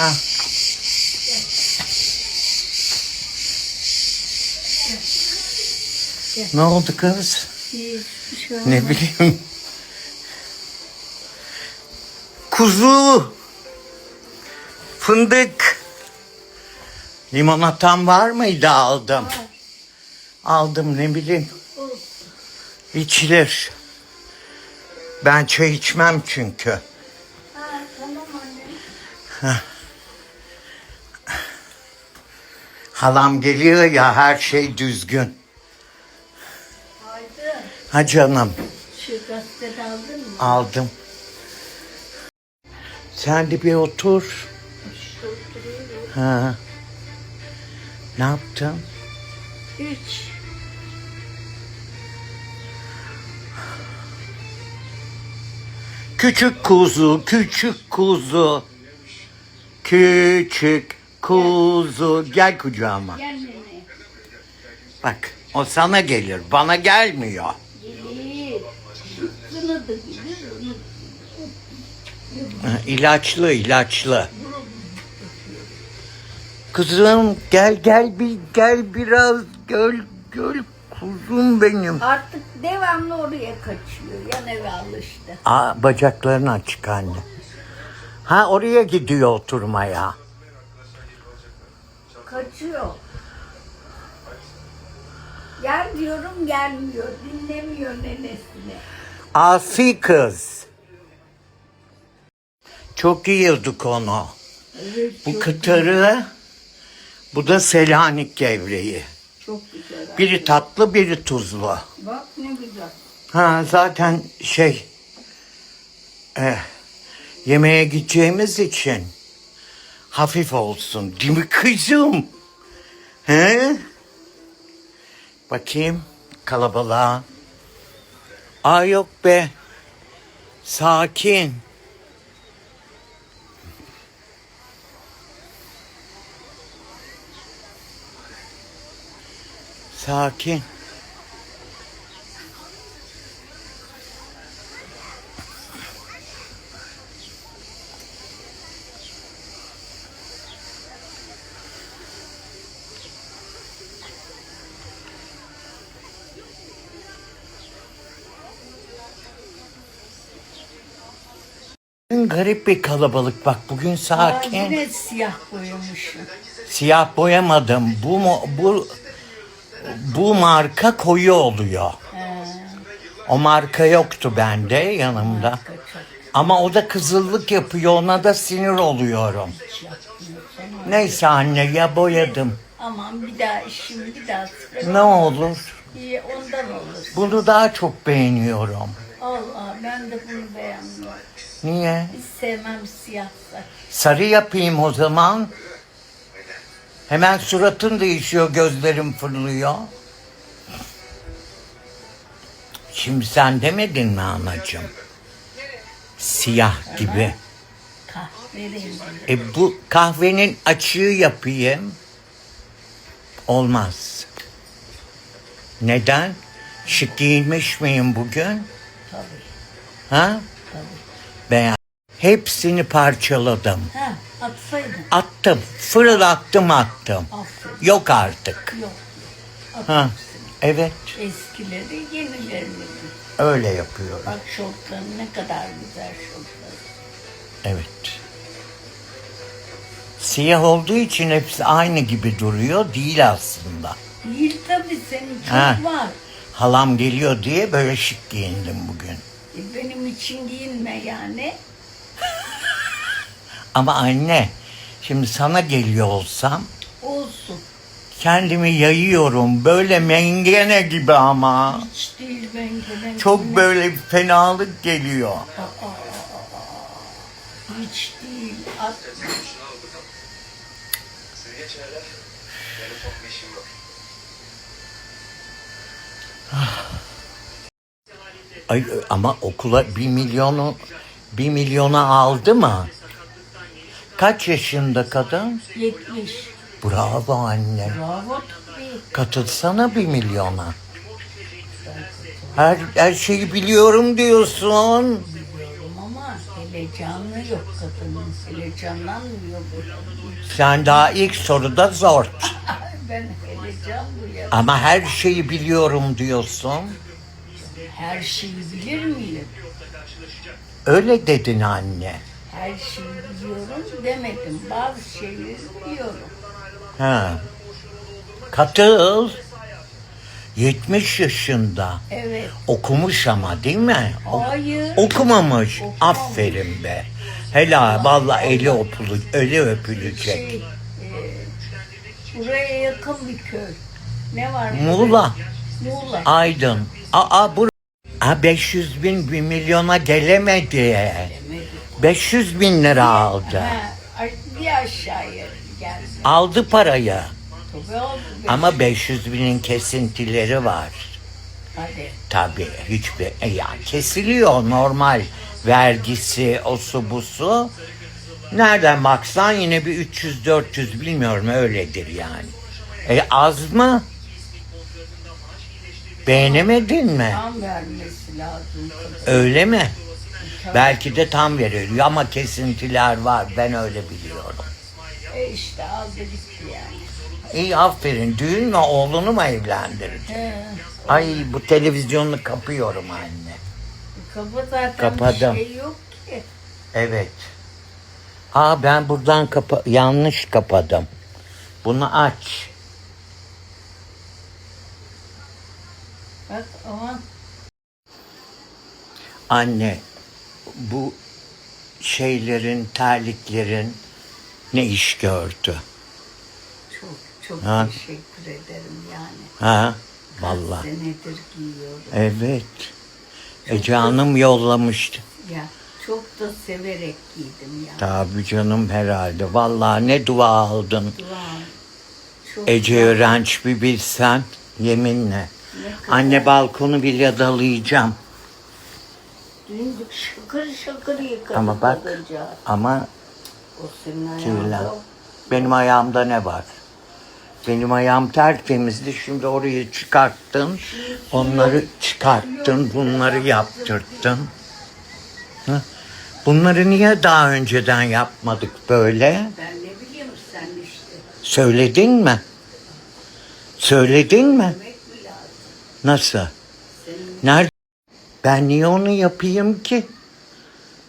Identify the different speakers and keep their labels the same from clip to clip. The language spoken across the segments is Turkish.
Speaker 1: Ha. Ne oldu kız?
Speaker 2: Şey
Speaker 1: Ne bileyim. Kuzu. Fındık. Limonatan var mıydı aldım. Aldım ne bileyim. İçilir. Ben çay içmem çünkü.
Speaker 2: Ha, tamam anne.
Speaker 1: Halam geliyor ya her şey düzgün.
Speaker 2: Haydi.
Speaker 1: Ha canım
Speaker 2: Şu gazetede aldın mı?
Speaker 1: aldım. Sen de bir otur. Ha. Ne yaptın?
Speaker 2: Hiç.
Speaker 1: Küçük kuzu, küçük kuzu. Küçük kuzu. Gel kucağıma.
Speaker 2: Gel nene.
Speaker 1: Bak o sana gelir. Bana gelmiyor.
Speaker 2: Gelir. Zınadı gibi zınadı.
Speaker 1: Ha, İlaçlı ilaçlı. Kızım gel gel bir gel biraz gel gel kuzum benim.
Speaker 2: Artık devamlı oraya kaçıyor. Yan eve alıştı.
Speaker 1: Aa, bacaklarını açık anne. Ha oraya gidiyor oturmaya.
Speaker 2: Kaçıyor. Gel diyorum gelmiyor. Dinlemiyor nenesini.
Speaker 1: Asi kız. Çok yiyorduk onu.
Speaker 2: Evet,
Speaker 1: Bu
Speaker 2: çok,
Speaker 1: kıtarı, bu da Selanik gevreği.
Speaker 2: çok güzel.
Speaker 1: Biri tatlı, biri tuzlu.
Speaker 2: Bak ne güzel.
Speaker 1: Ha zaten şey, eh, yemeğe gideceğimiz için hafif olsun. Değil mi kızım? He? Bakayım kalabalığa. Aa yok be. Sakin. Sakin. Garip bir kalabalık bak bugün sakin.
Speaker 2: yine siyah boyamışım.
Speaker 1: Siyah boyamadım. Bu bu bu marka koyu oluyor.
Speaker 2: He,
Speaker 1: O marka yoktu bende yanımda. Ama o da kızıllık yapıyor. Ona da sinir oluyorum.
Speaker 2: yapmıyor.
Speaker 1: Neyse anne ya boyadım.
Speaker 2: Aman bir daha işim bir daha.
Speaker 1: Ne olur.
Speaker 2: İyi ondan olur.
Speaker 1: Bunu daha çok beğeniyorum.
Speaker 2: Allah ben de bunu beğenmiyorum.
Speaker 1: Niye?
Speaker 2: Hiç sevmem siyah saç.
Speaker 1: Sarı yapayım o zaman. Hemen suratın değişiyor, gözlerim fırlıyor. Şimdi sen demedin mi anacığım? Siyah gibi.
Speaker 2: Kahverengi.
Speaker 1: E bu kahvenin açığı yapayım. Olmaz. Neden? Şık giyinmiş miyim bugün?
Speaker 2: Tabii
Speaker 1: Ha? Beğen. Hepsini parçaladım.
Speaker 2: Ha atsaydın.
Speaker 1: Attım. Fırlattım attım.
Speaker 2: Aferin.
Speaker 1: Yok artık.
Speaker 2: Yok.
Speaker 1: Ha. Evet.
Speaker 2: Eskileri yenilerini.
Speaker 1: Öyle yapıyorum.
Speaker 2: Bak şortların ne kadar güzel şortlar.
Speaker 1: Evet. Siyah olduğu için hepsi aynı gibi duruyor. Değil aslında.
Speaker 2: Değil tabii senin çok
Speaker 1: Ha.
Speaker 2: var.
Speaker 1: Halam geliyor diye böyle şık giyindim bugün.
Speaker 2: E, benim için giyinme yani.
Speaker 1: Ama anne, şimdi sana geliyor olsam
Speaker 2: Olsun.
Speaker 1: kendimi yayıyorum. Böyle mengene gibi ama.
Speaker 2: Hiç değil ben gelen.
Speaker 1: Çok böyle bir fenalık geliyor.
Speaker 2: Hiç değil. At.
Speaker 3: Siz geçin hele. Benim çok bir işim var.
Speaker 1: Ay, ama okula bir milyonu bir milyona aldı mı? Kaç yaşında kadın?
Speaker 2: 70.
Speaker 1: Bravo anne.
Speaker 2: Bravo tabii.
Speaker 1: Katılsana bir milyona. Her, her şeyi biliyorum diyorsun.
Speaker 2: Biliyorum ama Hele canlı yok kadının. Hele canlanmıyor bu.
Speaker 1: Sen daha ilk soruda zor.
Speaker 2: Ben hele canlı ya.
Speaker 1: Ama her şeyi biliyorum diyorsun.
Speaker 2: Her şeyi bilir miyim?
Speaker 1: Öyle dedin anne.
Speaker 2: Her şeyi biliyorum demedim. Bazı şeyleri biliyorum.
Speaker 1: Ha. Katıl. 70 yaşında.
Speaker 2: Evet.
Speaker 1: Okumuş ama değil mi? O-
Speaker 2: Hayır.
Speaker 1: okumamış.
Speaker 2: Okumamış.
Speaker 1: Aferin be. Helal. Vallahi eli öpülü, eli öpülecek.
Speaker 2: Şey, e, buraya yakın bir köy. Ne var?
Speaker 1: Muğla,
Speaker 2: Muğla.
Speaker 1: Aydın. Aa bu Ha 500 bin bir milyona gelemedi.
Speaker 2: Demedim.
Speaker 1: 500 bin lira aldı.
Speaker 2: Ha, bir aşağıya geldi.
Speaker 1: Aldı parayı. Ama 500 binin kesintileri var.
Speaker 2: Hadi.
Speaker 1: Tabii hiçbir e, ya kesiliyor normal vergisi o su bu su. Nereden baksan yine bir 300-400 bilmiyorum öyledir yani. E az mı? Beğenemedin mi?
Speaker 2: Tam vermesi lazım.
Speaker 1: Öyle mi? Belki de tam veriliyor ama kesintiler var ben öyle biliyorum.
Speaker 2: E işte aldı gitti yani.
Speaker 1: İyi aferin düğün mü oğlunu mu evlendirdin?
Speaker 2: He.
Speaker 1: Ay bu televizyonu kapıyorum anne.
Speaker 2: Kapı zaten
Speaker 1: Kapadım.
Speaker 2: bir şey yok ki.
Speaker 1: Evet. Aa ben buradan kapa yanlış kapadım. Bunu aç.
Speaker 2: Bak ama
Speaker 1: Anne bu şeylerin terliklerin ne iş gördü?
Speaker 2: çok çok
Speaker 1: Ha.
Speaker 2: teşekkür ederim yani.
Speaker 1: Ha? Vallahi.
Speaker 2: Senedir giyiyorum.
Speaker 1: Evet. E canım yollamıştı.
Speaker 2: Ya çok da severek giydim ya.
Speaker 1: Tabii canım herhalde. Vallahi ne dua aldın.
Speaker 2: Duam. Çok
Speaker 1: Ece öğrenç bir bilsen yeminle. Anne balkonu bile dalayacağım.
Speaker 2: Dün şakır şakır yıkadım
Speaker 1: Ama bak
Speaker 2: kadıncağız.
Speaker 1: ama
Speaker 2: O senin
Speaker 1: kirlen. Benim ayağımda ne var? Benim ayağım tertemizdi. Şimdi orayı çıkarttın. Onları çıkarttın. Bunları yaptırttın. Hı? Bunları niye daha önceden yapmadık böyle?
Speaker 2: Ben ne bileyim sen işte.
Speaker 1: Söyledin mi? Söyledin mi? Nasıl? Nerede? Ben niye onu yapayım ki?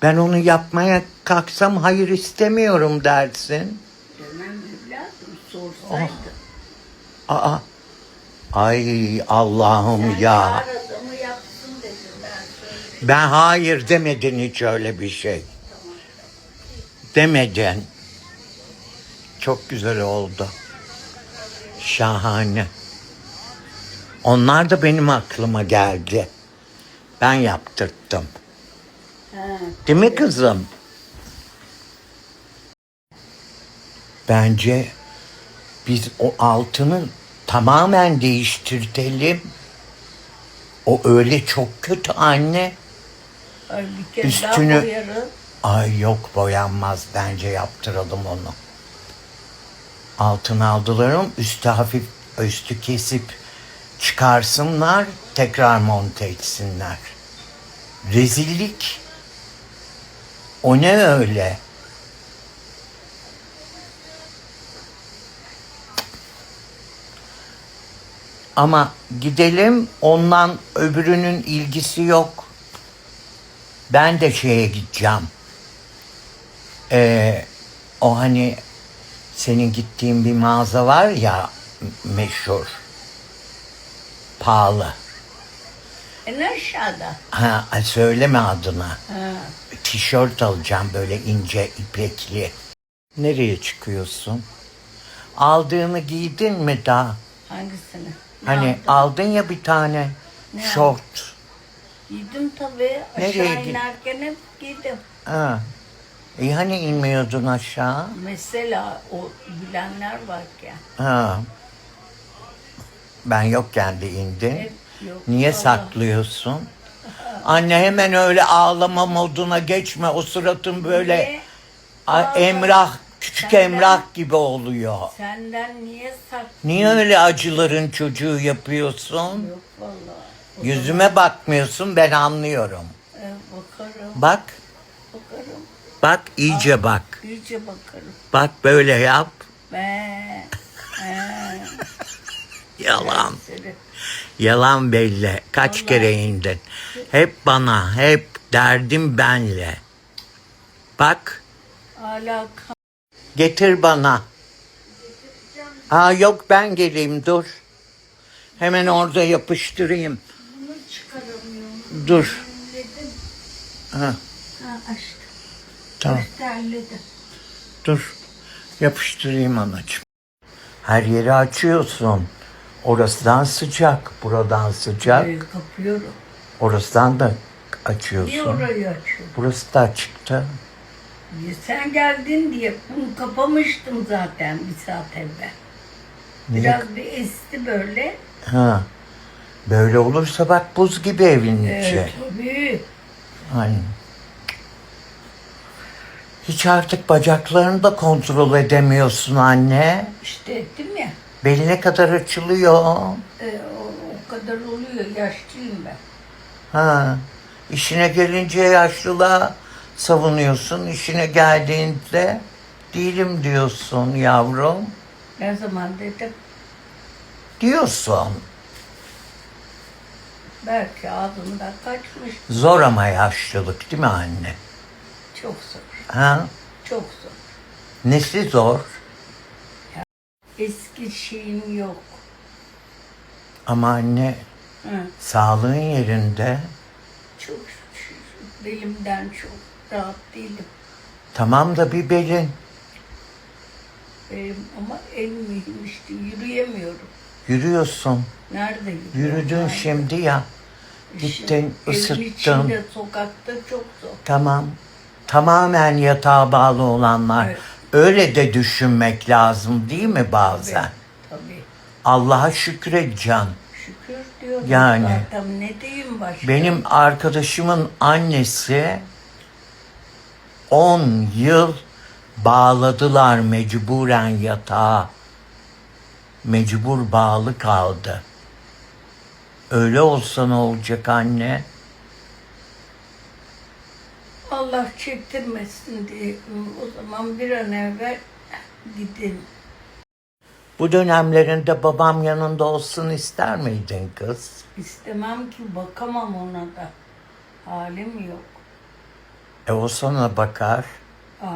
Speaker 1: Ben onu yapmaya kalksam hayır istemiyorum dersin.
Speaker 2: demem mi lazım? Sorsaydın.
Speaker 1: Aa. Ay Allah'ım ya.
Speaker 2: yapsın dedim ben.
Speaker 1: Ben hayır demedin hiç öyle bir şey. Demedin. Çok güzel oldu. Şahane. Onlar da benim aklıma geldi. Ben yaptırttım.
Speaker 2: Ha,
Speaker 1: Değil mi kızım? Bence biz o altını tamamen değiştirtelim. O öyle çok kötü anne.
Speaker 2: ay bir kere
Speaker 1: Üstünü-
Speaker 2: daha boyarız.
Speaker 1: Ay yok boyanmaz bence yaptıralım onu. Altını aldıralım üstü hafif üstü kesip çıkarsınlar tekrar monte etsinler. Rezillik. O ne öyle? Ama gidelim ondan öbürünün ilgisi yok. Ben de şeye gideceğim. Ee, o hani senin gittiğin bir mağaza var ya meşhur. Pahalı.
Speaker 2: En aşağıda.
Speaker 1: Ha, söyleme adına.
Speaker 2: Ha.
Speaker 1: Tişört alacağım böyle ince ipekli. Nereye çıkıyorsun? Aldığını giydin mi daha?
Speaker 2: Hangisini? Ne
Speaker 1: Hani
Speaker 2: yaptın?
Speaker 1: aldın ya bir tane
Speaker 2: Ne
Speaker 1: şort.
Speaker 2: Giydim tabii.
Speaker 1: Nereye
Speaker 2: Aşağı
Speaker 1: gi-
Speaker 2: inerken hep giydim.
Speaker 1: Ha. E hani inmiyordun aşağı?
Speaker 2: Mesela o bilenler var ya.
Speaker 1: Ha. Ben yokken de indin.
Speaker 2: Hep yok.
Speaker 1: Niye
Speaker 2: Allah.
Speaker 1: saklıyorsun? Anne hemen öyle ağlama moduna geçme. O suratın böyle a- emrah, küçük
Speaker 2: Senden-
Speaker 1: emrah gibi oluyor.
Speaker 2: Senden niye saklıyorsun?
Speaker 1: Niye öyle acıların çocuğu yapıyorsun?
Speaker 2: Yok vallahi. O
Speaker 1: Yüzüme bakmıyorsun ben anlıyorum.
Speaker 2: zaman, e, bakarım.
Speaker 1: Bak
Speaker 2: Bakarım.
Speaker 1: Bak iyice bak.
Speaker 2: İyice bakarım.
Speaker 1: Bak böyle yap.
Speaker 2: Be. He.
Speaker 1: Yalan. Yalan belli. Kaç
Speaker 2: Vallahi.
Speaker 1: kere indin. Hep bana, hep derdim benle. Bak,
Speaker 2: Hala kan-
Speaker 1: getir bana. Ha yok ben geleyim dur. Hemen orada yapıştırayım.
Speaker 2: Bunu çıkaramıyorum.
Speaker 1: Dur. Ha,
Speaker 2: Ha
Speaker 1: tamam. Dur. Yapıştırayım anacığım. Her yeri açıyorsun. Orasından sıcak, buradan sıcak.
Speaker 2: Burayı kapıyorum.
Speaker 1: Orasından da
Speaker 2: Niye
Speaker 1: açıyorsun.
Speaker 2: orayı açıyorum?
Speaker 1: Burası da açıktı.
Speaker 2: Niye Sen geldin diye bunu kapamıştım zaten bir saat evvel.
Speaker 1: Niye?
Speaker 2: Biraz bir esti böyle.
Speaker 1: Ha. Böyle olursa bak buz gibi evin içi.
Speaker 2: Evet, tabii.
Speaker 1: Aynen. Hiç artık bacaklarını da kontrol edemiyorsun anne.
Speaker 2: İşte ettim ya.
Speaker 1: Beline kadar açılıyor.
Speaker 2: E, o, o kadar oluyor. Yaşlıyım ben.
Speaker 1: Ha. İşine gelince yaşlılığa savunuyorsun. İşine geldiğinde değilim diyorsun yavrum.
Speaker 2: Ne zaman dedim.
Speaker 1: Diyorsun.
Speaker 2: Belki ağzımdan kaçmış.
Speaker 1: Zor ama yaşlılık değil mi anne?
Speaker 2: Çok zor.
Speaker 1: Ha?
Speaker 2: Çok zor.
Speaker 1: Nesi zor?
Speaker 2: Eski şeyim yok.
Speaker 1: Ama anne
Speaker 2: Hı.
Speaker 1: sağlığın yerinde.
Speaker 2: Çok şükür. Belimden çok rahat değilim.
Speaker 1: Tamam da bir belin.
Speaker 2: Benim ama en mühim işte yürüyemiyorum.
Speaker 1: Yürüyorsun.
Speaker 2: Nerede yürüyorum?
Speaker 1: Yürüdün
Speaker 2: Nerede?
Speaker 1: şimdi ya. Gittin,
Speaker 2: Evin
Speaker 1: ısıttın.
Speaker 2: içinde, sokakta çok zor.
Speaker 1: Tamam. Tamamen yatağa bağlı olanlar.
Speaker 2: Evet.
Speaker 1: Öyle de düşünmek lazım değil mi bazen?
Speaker 2: Tabii.
Speaker 1: Allah'a şükredeceksin.
Speaker 2: Şükür diyorum
Speaker 1: Yani.
Speaker 2: zaten. Ne diyeyim başka?
Speaker 1: Benim arkadaşımın annesi 10 yıl bağladılar mecburen yatağa. Mecbur bağlı kaldı. Öyle olsa ne olacak anne?
Speaker 2: Allah çektirmesin diye o zaman bir an evvel gidin.
Speaker 1: Bu dönemlerinde babam yanında olsun ister miydin kız?
Speaker 2: İstemem ki bakamam ona da. Halim yok.
Speaker 1: E o sana bakar.
Speaker 2: Aa,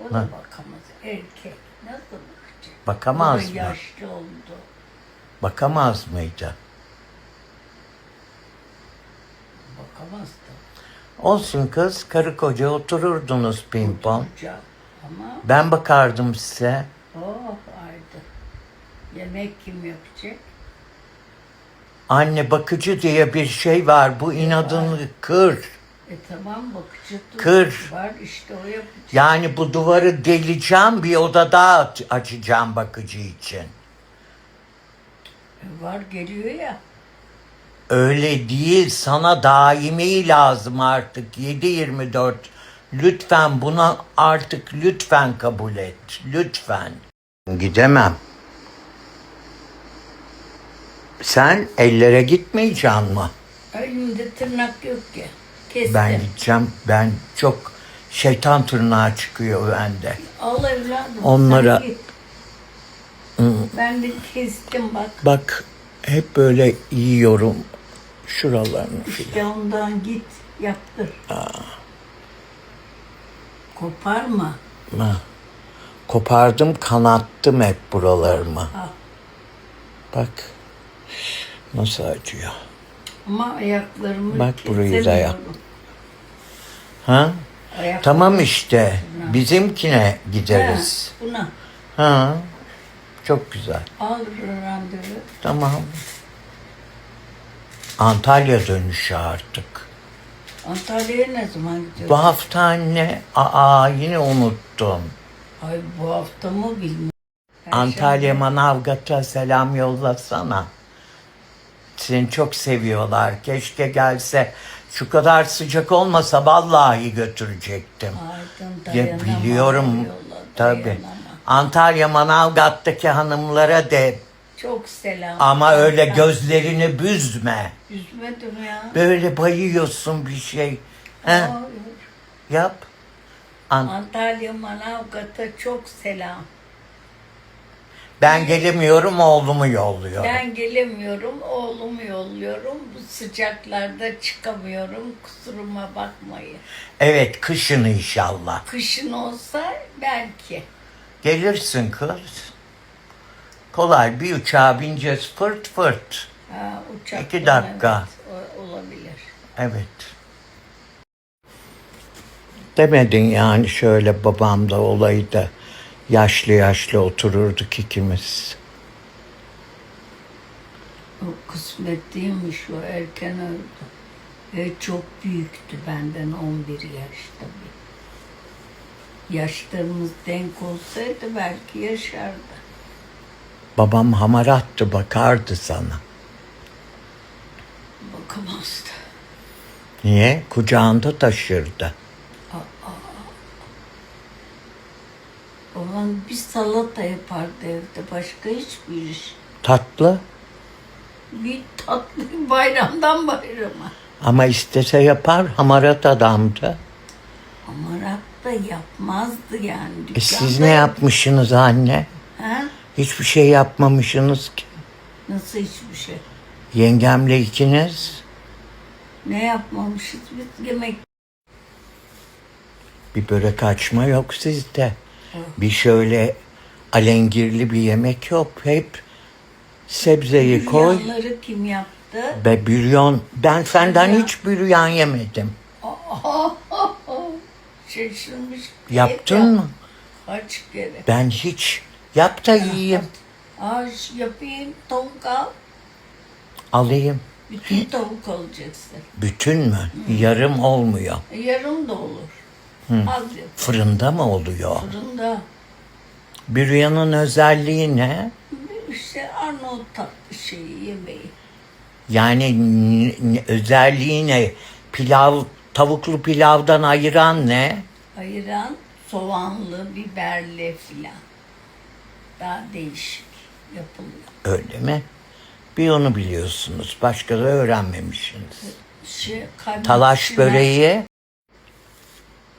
Speaker 2: o da bakamaz. Erkek nasıl bakacak?
Speaker 1: Bakamaz
Speaker 2: O da
Speaker 1: mı?
Speaker 2: yaşlı oldu.
Speaker 1: Bakamaz mıydı?
Speaker 2: Bakamaz da.
Speaker 1: Olsun kız, karı koca otururdunuz pimpon.
Speaker 2: Oturacak. Ama
Speaker 1: Ben bakardım size.
Speaker 2: oh haydi. Yemek kim yapacak?
Speaker 1: Anne bakıcı diye bir şey var. Bu inadını kır.
Speaker 2: E tamam bakıcı dur-
Speaker 1: Kır.
Speaker 2: var işte o yapacak.
Speaker 1: Yani bu duvarı deleceğim bir oda daha aç- açacağım bakıcı için.
Speaker 2: E var geliyor ya.
Speaker 1: Öyle değil sana daimi lazım artık 7-24. Lütfen buna artık lütfen kabul et. Lütfen. Gidemem. Sen ellere gitmeyeceksin mi?
Speaker 2: Elimde tırnak yok ki. Kestim.
Speaker 1: Ben gideceğim. Ben çok şeytan tırnağı çıkıyor bende.
Speaker 2: Al evladım.
Speaker 1: Onlara-
Speaker 2: sen git. Ben de kestim bak.
Speaker 1: Bak hep böyle yiyorum şuralarını filan.
Speaker 2: İşte ondan git yaptır. Koparma.
Speaker 1: Ha. Kopardım kanattım hep buralarımı.
Speaker 2: Ha.
Speaker 1: Bak nasıl acıyor.
Speaker 2: Ama ayaklarımı
Speaker 1: Bak burayı da yap.
Speaker 2: kesemiyorum.
Speaker 1: Ha?
Speaker 2: Ayak-
Speaker 1: Tamam işte bizimkine gideriz.
Speaker 2: Ha, Buna
Speaker 1: Ha. Çok güzel.
Speaker 2: al randevu.
Speaker 1: Tamam. Antalya dönüşü artık.
Speaker 2: Antalya'ya ne zaman gidiyorsun?
Speaker 1: Bu hafta anne, aa yine unuttum.
Speaker 2: Ay bu hafta mı bilmiyorum.
Speaker 1: Antalya Manavgat'a selam yollasana. Seni çok seviyorlar. Keşke gelse. Şu kadar sıcak olmasa vallahi götürecektim.
Speaker 2: Aydın
Speaker 1: Ya biliyorum tabii.
Speaker 2: dayanamam.
Speaker 1: Antalya Manavgat'taki hanımlara de
Speaker 2: Çok selam.
Speaker 1: ama öyle gözlerini büzme.
Speaker 2: Üzmedim ya.
Speaker 1: Böyle bayıyorsun bir şey. He? Yap. An-
Speaker 2: Antalya Manavgat'a çok selam.
Speaker 1: ben gelemiyorum oğlumu yolluyor.
Speaker 2: Ben gelemiyorum, oğlumu yolluyorum. Bu sıcaklarda çıkamıyorum. Kusuruma bakmayın.
Speaker 1: Evet kışın inşallah.
Speaker 2: Kışın olsa belki.
Speaker 1: Gelirsin kız. Kolay bir uçağa bineceğiz fırt fırt.
Speaker 2: Ha,
Speaker 1: İki dakika.
Speaker 2: evet, o- olabilir.
Speaker 1: Evet. Demedin yani şöyle babam da olaydı. Yaşlı yaşlı otururduk ikimiz.
Speaker 2: O kısmetliymiş o erken öldü. Ve çok büyüktü benden 11 yaş tabii. Yaşlarımız denk olsaydı belki yaşardı.
Speaker 1: Babam hamarattı bakardı sana.
Speaker 2: Bakamazdı.
Speaker 1: Niye? Kucağında taşırdı.
Speaker 2: Babam bir salata yapardı evde. Başka hiçbir iş.
Speaker 1: Tatlı
Speaker 2: Bir tatlı bayramdan bayrama.
Speaker 1: ama istese yapar hamarat adamdı.
Speaker 2: Amarat da yapmazdı yani.
Speaker 1: E siz ne
Speaker 2: yap-
Speaker 1: yapmışsınız anne?
Speaker 2: Ha?
Speaker 1: Hiçbir şey yapmamışsınız ki.
Speaker 2: Nasıl hiçbir şey?
Speaker 1: Yengemle ikiniz
Speaker 2: Ne yapmamışız biz? Yemek
Speaker 1: bir börek açma yok sizde. Bir şöyle alengirli bir yemek yok. Hep sebzeyi koy.
Speaker 2: Yanları kim yaptı?
Speaker 1: Ve büryan. Ben senden
Speaker 2: Ya.
Speaker 1: hiç büryan yemedim.
Speaker 2: Şaşırmış.
Speaker 1: Yaptın
Speaker 2: Yap-
Speaker 1: mı?
Speaker 2: Kaç kere?
Speaker 1: Ben hiç. Yap da yiyeyim.
Speaker 2: Şu yapayım tavuk al.
Speaker 1: Alayım.
Speaker 2: Bütün tavuk alacaksın.
Speaker 1: Bütün mü? Yarım olmuyor.
Speaker 2: E, Yarım da olur. Az yap.
Speaker 1: Fırında mı oluyor?
Speaker 2: Fırında.
Speaker 1: Büryanın özelliği ne?
Speaker 2: İşte Arnavut tatlı şeyi yemeği.
Speaker 1: Yani n- n- özelliği ne? Pilav, tavuklu pilavdan ayıran ne?
Speaker 2: Ayıran soğanlı, biberli filan. Daha değişik yapılıyor.
Speaker 1: Öyle mi? Bir onu biliyorsunuz. Başka da öğrenmemişsiniz.
Speaker 2: Şey,
Speaker 1: Talaş böreği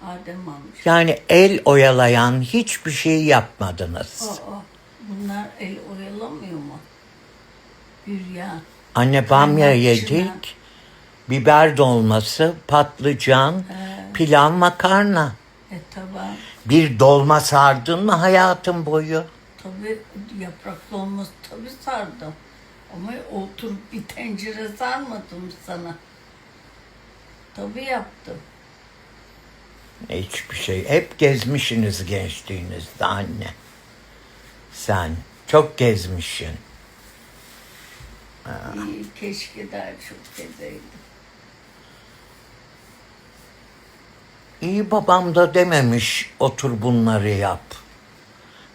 Speaker 2: Adem almış.
Speaker 1: yani el oyalayan hiçbir şey yapmadınız.
Speaker 2: Aa, bunlar el oyalamıyor mu? Büryan.
Speaker 1: Anne bamya yedik. Biber dolması, patlıcan, pilav makarna.
Speaker 2: E tamam.
Speaker 1: Bir dolma sardın mı hayatın boyu?
Speaker 2: Tabii yapraklı olması tabii sardım. Ama oturup bir tencere sarmadım sana. Tabii yaptım.
Speaker 1: Hiçbir şey. Hep gezmişsiniz gençliğinizde anne. Sen çok gezmişsin.
Speaker 2: İyi, keşke daha çok gezeydim.
Speaker 1: İyi babam da dememiş otur bunları yap.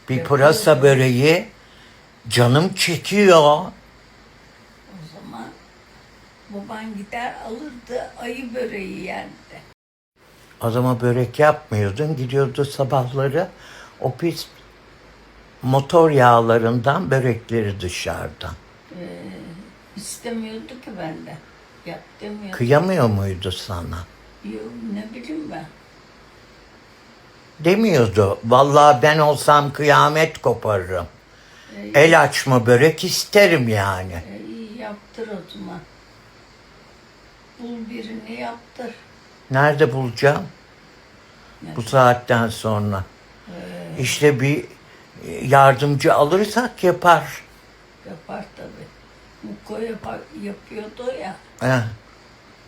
Speaker 1: Bir pırasa böreği canım çekiyor.
Speaker 2: O zaman baban gider alırdı ayı böreği yerdi.
Speaker 1: Adama börek yapmıyordun. Gidiyordu sabahları o pis motor yağlarından börekleri dışarıdan.
Speaker 2: İstemiyordu ki benden. Yap demiyordu.
Speaker 1: Kıyamıyor muydu sana?
Speaker 2: Yok, ne bileyim ben.
Speaker 1: Demiyordu. Vallahi ben olsam kıyamet koparırım. El açma börek isterim yani.
Speaker 2: E, iyi yaptır o zaman. Bul birini yaptır.
Speaker 1: Nerede bulacağım? Bu saatten sonra. İşte bir yardımcı alırsak yapar.
Speaker 2: Yapar tabii. Mukko yapar, yapıyordu ya.
Speaker 1: Heh.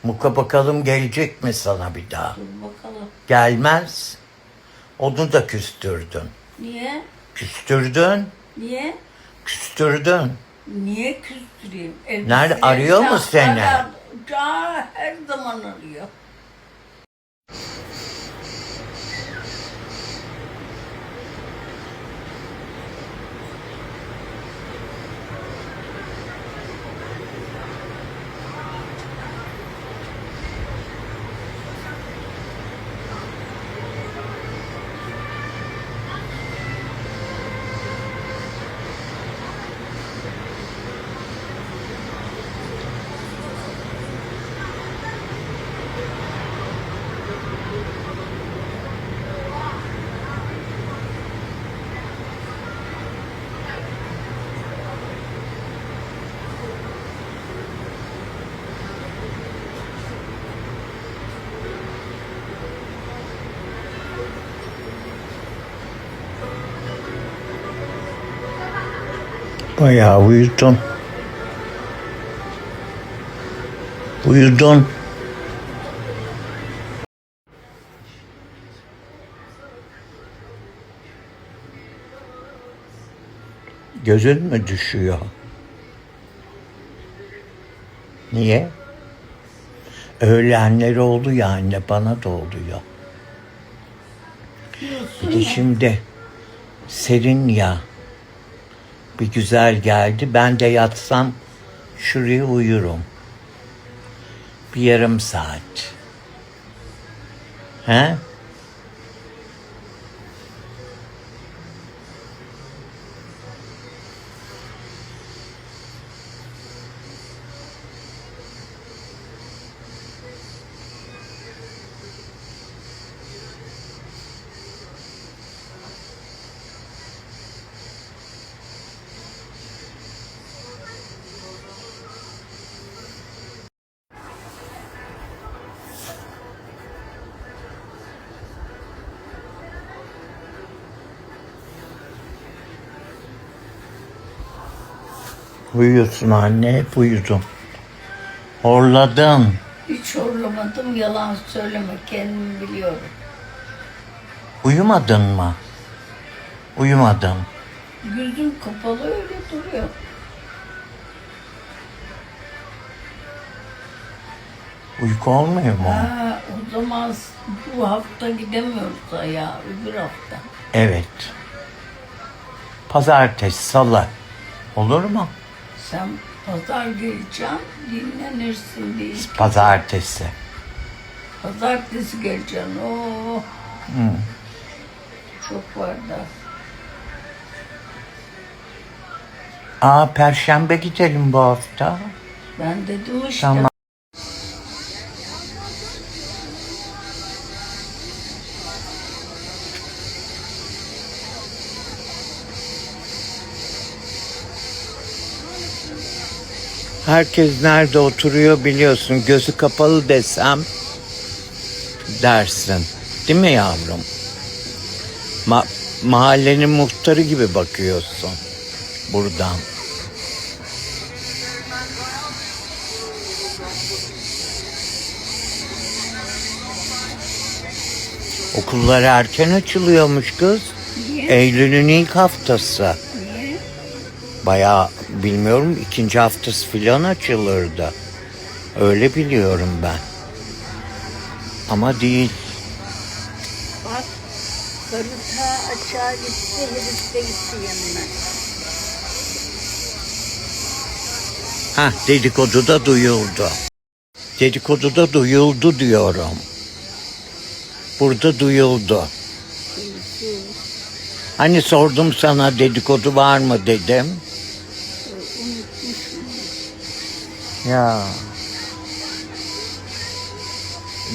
Speaker 1: Muka bakalım gelecek mi sana bir daha?
Speaker 2: Dur bakalım.
Speaker 1: Gelmez. Onu da küstürdün.
Speaker 2: Niye?
Speaker 1: Küstürdün.
Speaker 2: Niye?
Speaker 1: Küstürdün.
Speaker 2: Niye küstüreyim?
Speaker 1: Nerede? Arıyor mu seni?
Speaker 2: Daha her zaman arıyor.
Speaker 1: Bayağı uyudun. Uyudun. Gözün mü düşüyor? Niye? Öğlenleri oldu ya anne bana da oluyor. Bir de şimdi serin ya. Bir güzel geldi. Ben de yatsam şuraya uyurum. Bir yarım saat. He? Uyuyorsun anne. Hep uyudun. Horladın.
Speaker 2: Hiç horlamadım yalan söyleme kendim biliyorum.
Speaker 1: Uyumadın mı? Uyumadın.
Speaker 2: Gözüm kapalı öyle duruyor.
Speaker 1: Uyku olmuyor mu?
Speaker 2: Ha, o zaman bu hafta gidemiyoruz ya öbür hafta.
Speaker 1: Evet. Pazartesi, salı. Olur mu?
Speaker 2: Sen pazar geleceğim dinlenirsin diye.
Speaker 1: Pazartesi.
Speaker 2: Pazartesi geleceksin. Oo. Çok var da.
Speaker 1: Aa perşembe gidelim bu hafta.
Speaker 2: Ben dedim işte.
Speaker 1: Tamam. Herkes nerede oturuyor biliyorsun. Gözü kapalı desem dersin. Değil mi yavrum? Ma- mahallenin muhtarı gibi bakıyorsun buradan. Okullar erken açılıyormuş kız.
Speaker 2: Niye?
Speaker 1: Eylül'ün ilk haftası.
Speaker 2: Niye?
Speaker 1: Bayağı bilmiyorum ikinci haftası filan açılırdı. Öyle biliyorum ben. Ama değil.
Speaker 2: Bak karı ta açığa gitti, herif de gitti yanına.
Speaker 1: Ha dedikodu da duyuldu. Dedikodu da duyuldu diyorum. Burada duyuldu. Hani sordum sana dedikodu var mı dedim. Ya.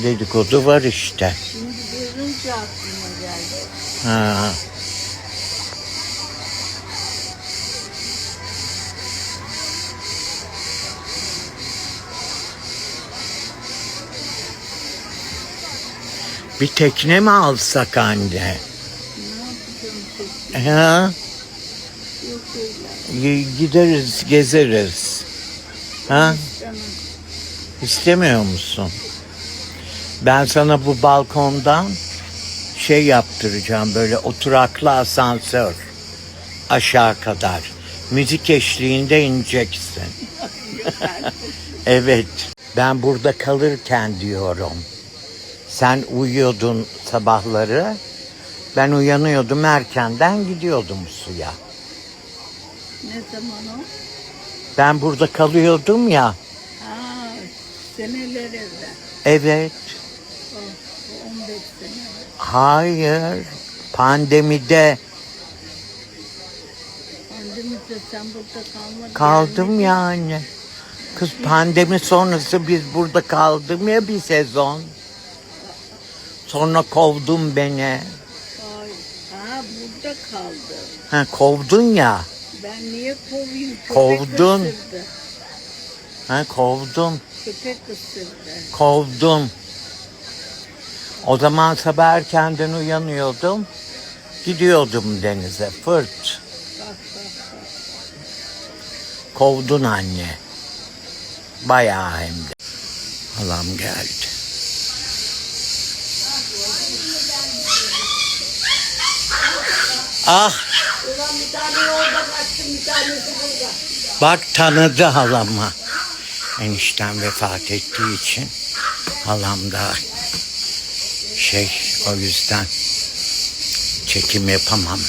Speaker 1: Dedikodu var işte.
Speaker 2: Şimdi görünce aklıma geldi.
Speaker 1: Ha. Bir tekne mi alsak anne?
Speaker 2: Ne yapacağım peki?
Speaker 1: Ha?
Speaker 2: Yok öyle.
Speaker 1: Gideriz, gezeriz. Ha? İstemiyor musun? Ben sana bu balkondan şey yaptıracağım böyle oturaklı asansör aşağı kadar. Müzik eşliğinde ineceksin. evet. Ben burada kalırken diyorum. Sen uyuyordun sabahları. Ben uyanıyordum erkenden gidiyordum suya.
Speaker 2: Ne zaman o?
Speaker 1: Ben burada kalıyordum ya.
Speaker 2: Ha, seneler evvel.
Speaker 1: Evet.
Speaker 2: Oh, 15 sene.
Speaker 1: Hayır. Pandemide
Speaker 2: Pandemide sen burada kalmadın.
Speaker 1: kaldım yani. Kız pandemi sonrası biz burada kaldım ya bir sezon. Sonra kovdun beni.
Speaker 2: Ay, ha burada kaldı.
Speaker 1: Ha, kovdun ya.
Speaker 2: Ben niye kovayım? Köpek
Speaker 1: Kovdun.
Speaker 2: ısırdı.
Speaker 1: Ha, kovdun.
Speaker 2: Köpek ısırdı.
Speaker 1: Kovdun. O zaman sabah erkenden uyanıyordum. Gidiyordum denize. Fırt.
Speaker 2: Bak bak bak. Kovdun anne. Bayağı hem de. Halam geldi. Ah. Bak tanıdı halamı. Enişten vefat ettiği için halam da şey o yüzden çekim yapamam.